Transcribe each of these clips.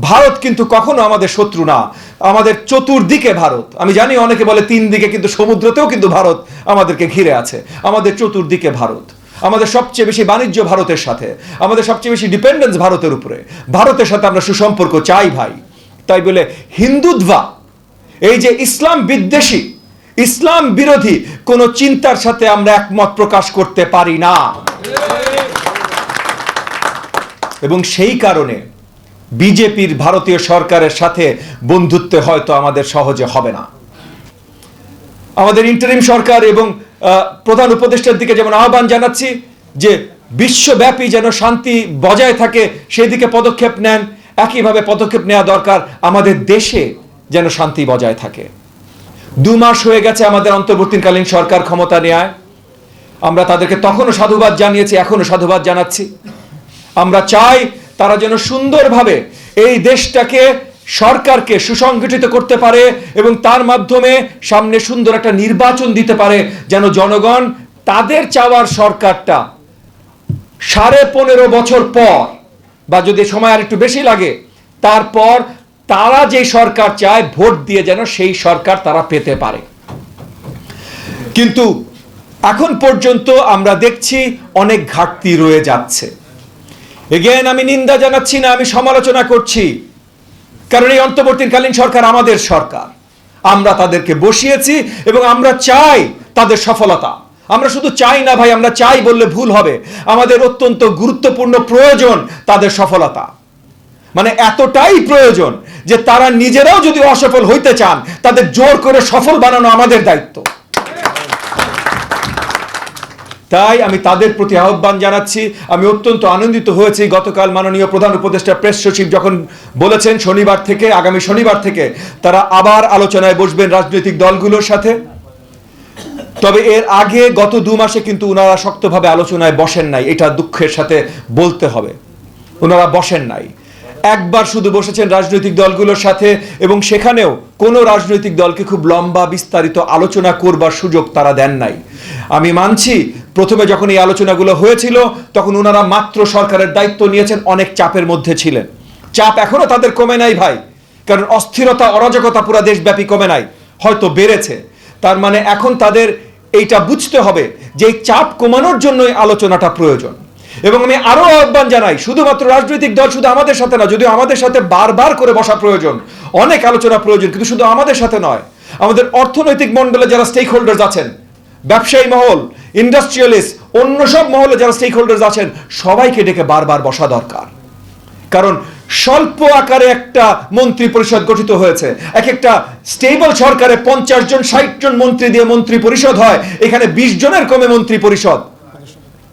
ভারত কিন্তু কখনো আমাদের শত্রু না, আমাদের চতুর্দিকে ভারত। আমি জানি অনেকে বলে তিন দিকে কিন্তু সমুদ্রতেও কিন্তু ভারত আমাদেরকে ঘিরে আছে, আমাদের চতুর্দিকে ভারত। আমাদের সবচেয়ে বেশি বাণিজ্য ভারতের সাথে, আমাদের সবচেয়ে বেশি ডিপেন্ডেন্স ভারতের উপরে। ভারতের সাথে আমরা সুসম্পর্ক চাই ভাই। তাই বলে হিন্দুত্বা, এই যে ইসলাম বিদ্বেষী, ইসলাম বিরোধী, কোনো চিন্তার সাথে আমরা একমত প্রকাশ করতে পারি না। এবং সেই কারণে বিজেপির ভারতীয় সরকারের সাথে বন্ধুত্বে হয়তো আমাদের সহজে হবে না। আমাদের ইন্টারিম সরকার এবং প্রধান উপদেষ্টার দিকে যেমন আহ্বান জানাচ্ছি যে বিশ্বব্যাপী যেন শান্তি বজায় থাকে সেই দিকে পদক্ষেপ নেন। একইভাবে পদক্ষেপ নেওয়া দরকার আমাদের দেশে যেন শান্তি বজায় থাকে। দু মাস হয়ে গেছে আমাদের অন্তর্বর্তীকালীন সরকার ক্ষমতা নেয় আমরা তাদেরকে তখনও সাধুবাদ জানিয়েছি এখনও সাধুবাদ জানাচ্ছি। আমরা চাই তারা যেন সুন্দরভাবে এই দেশটাকে সরকারকে সুসংগঠিত করতে পারে এবং তার মাধ্যমে সামনে সুন্দর একটা নির্বাচন দিতে পারে, যেন জনগণ তাদের চাওয়ার সরকারটা সাড়ে পনেরো বছর পর, বা যদি সময় আর একটু বেশি লাগে, তারপর তারা যে সরকার চায়, ভোট দিয়ে যেন সেই সরকার তারা পেতে পারে। কিন্তু এখন পর্যন্ত আমরা দেখছি অনেক ঘাটতি রয়ে যাচ্ছে। এগেন আমি নিন্দা জানাচ্ছি না, আমি সমালোচনা করছি। কারণ এই অন্তর্বর্তীকালীন সরকার আমাদের সরকার। আমরা তাদেরকে বসিয়েছি এবং আমরা চাই তাদের সফলতা। আমরা শুধু চাই না ভাই, আমরা চাই বললে ভুল হবে। আমাদের অত্যন্ত গুরুত্বপূর্ণ প্রয়োজন তাদের সফলতা। মানে এতটাই প্রয়োজন যে তারা নিজেরাও যদি অসফল হইতে চান, তাদের জোর করে সফল বানানো আমাদের দায়িত্ব। তাই আমি তাদের প্রতি আহ্বান জানাচ্ছি। আমি অত্যন্ত আনন্দিত হয়েছি। গতকাল মাননীয় প্রধান উপদেষ্টা প্রেস সচিব যখন বলেছেন শনিবার থেকে, আগামী শনিবার থেকে তারা আবার আলোচনায় বসবেন রাজনৈতিক দলগুলোর সাথে। তবে এর আগে গত দু মাসে কিন্তু ওনারা শক্তভাবে আলোচনায় বসেন নাই। এটা দুঃখের সাথে বলতে হবে। ওনারা বসেন নাই। একবার শুধু বসেছেন রাজনৈতিক দলগুলোর সাথে এবং সেখানেও কোনো রাজনৈতিক দলকে খুব লম্বা বিস্তারিত আলোচনা করবার সুযোগ তারা দেন নাই। আমি মানছি প্রথমে যখন এই আলোচনাগুলো হয়েছিল, তখন ওনারা মাত্র সরকারের দায়িত্ব নিয়েছেন, অনেক চাপের মধ্যে ছিলেন। চাপ এখনও তাদের কমে নাই ভাই, কারণ অস্থিরতা, অরাজকতা পুরো দেশব্যাপী কমে নাই, হয়তো বেড়েছে। তার মানে এখন তাদের এইটা বুঝতে হবে যে এই চাপ কমানোর জন্যই আলোচনাটা প্রয়োজন। এবং আমি আরও আহ্বান জানাই, শুধুমাত্র রাজনৈতিক দল শুধু আমাদের সাথে না, যদিও আমাদের সাথে বারবার করে বসা প্রয়োজন, অনেক আলোচনা প্রয়োজন, কিন্তু শুধু আমাদের সাথে নয়, আমাদের অর্থনৈতিক মন্ডলে যারা স্টেক হোল্ডার্স আছেন, ব্যবসায়ী মহল ইন্ডাস্ট্রিয়ালিস্ট অন্য সব মহলে যারা স্টেক হোল্ডার্স আছেন, সবাইকে ডেকে বারবার বসা দরকার। কারণ স্বল্প আকারে একটা মন্ত্রী পরিষদ গঠিত হয়েছে এক একটা স্টেবল সরকারে পঞ্চাশ জন, ষাট জন মন্ত্রী দিয়ে মন্ত্রী পরিষদ হয়, এখানে বিশ জনের কমে মন্ত্রী পরিষদ।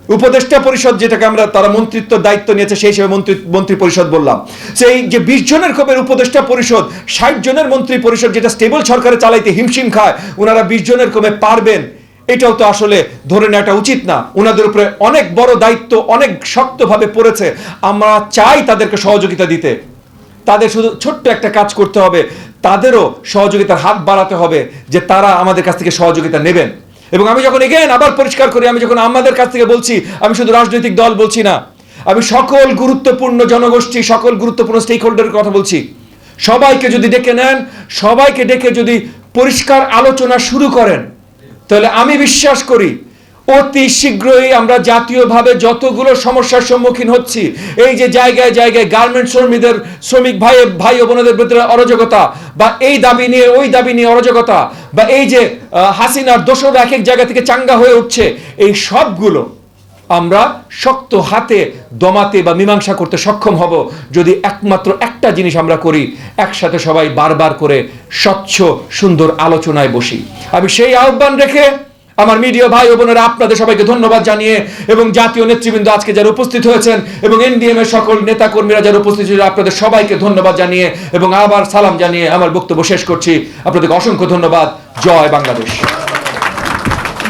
উপদেষ্টা পরিষদ যেটাকে আমরা, তারা মন্ত্রিত্ব দায়িত্ব নিয়েছে, সেই হিসেবে মন্ত্রী মন্ত্রী পরিষদ বললাম। সেই যে বিশ জনের কমের উপদেষ্টা পরিষদ, ষাট জনের মন্ত্রী পরিষদ যেটা স্টেবল সরকারে চালাইতে হিমশিম খায় ওনারা বিশ জনের কমে পারবেন। এটাও তো আসলে ধরে নেওয়াটা উচিত না। ওনাদের উপরে অনেক বড় দায়িত্ব, অনেক শক্তভাবে পড়েছে। আমরা চাই তাদেরকে সহযোগিতা দিতে। তাদের শুধু ছোট্ট একটা কাজ করতে হবে। তাদেরও সহযোগিতার হাত বাড়াতে হবে যে তারা আমাদের কাছ থেকে সহযোগিতা নেবেন। এবং আমি যখন এগেন আবার পরিষ্কার করি, আমি যখন আমাদের কাছ থেকে বলছি, আমি শুধু রাজনৈতিক দল বলছি না, আমি সকল গুরুত্বপূর্ণ জনগোষ্ঠী, সকল গুরুত্বপূর্ণ স্টেক হোল্ডারের কথা বলছি। সবাইকে যদি ডেকে নেন, সবাইকে ডেকে যদি পরিষ্কার আলোচনা শুরু করেন তাহলে আমি বিশ্বাস করি, অতি শীঘ্রই আমরা জাতীয়ভাবে যতগুলো সমস্যার সম্মুখীন হচ্ছি, এই যে জায়গায় জায়গায় গার্মেন্ট শ্রমিকদের, শ্রমিক ভাই ভাই ও বোনদের ভিতরে অরাজকতা বা এই দাবি নিয়ে, ওই দাবি নিয়ে অরাজকতা বা এই যে হাসিনার দোষর এক এক জায়গা থেকে চাঙ্গা হয়ে উঠছে, এই সবগুলো আমরা শক্ত হাতে দমাতে বা মীমাংসা করতে সক্ষম হব যদি একমাত্র একটা জিনিস আমরা করি, একসাথে সবাই বারবার করে স্বচ্ছ, সুন্দর আলোচনায় বসি। আমি সেই আহ্বান রেখে আমার মিডিয়া ভাই ও বোনেরা আপনাদের সবাইকে ধন্যবাদ জানিয়ে এবং জাতীয় নেতৃবৃন্দ আজকে যারা উপস্থিত হয়েছেন এবং এনডিএম এর সকল নেতা কর্মীরা যারা উপস্থিত ছিলেন আপনাদের সবাইকে ধন্যবাদ জানিয়ে এবং আবার সালাম জানিয়ে আমার বক্তব্য শেষ করছি। আপনাদেরকে অসংখ্য ধন্যবাদ। জয় বাংলাদেশ।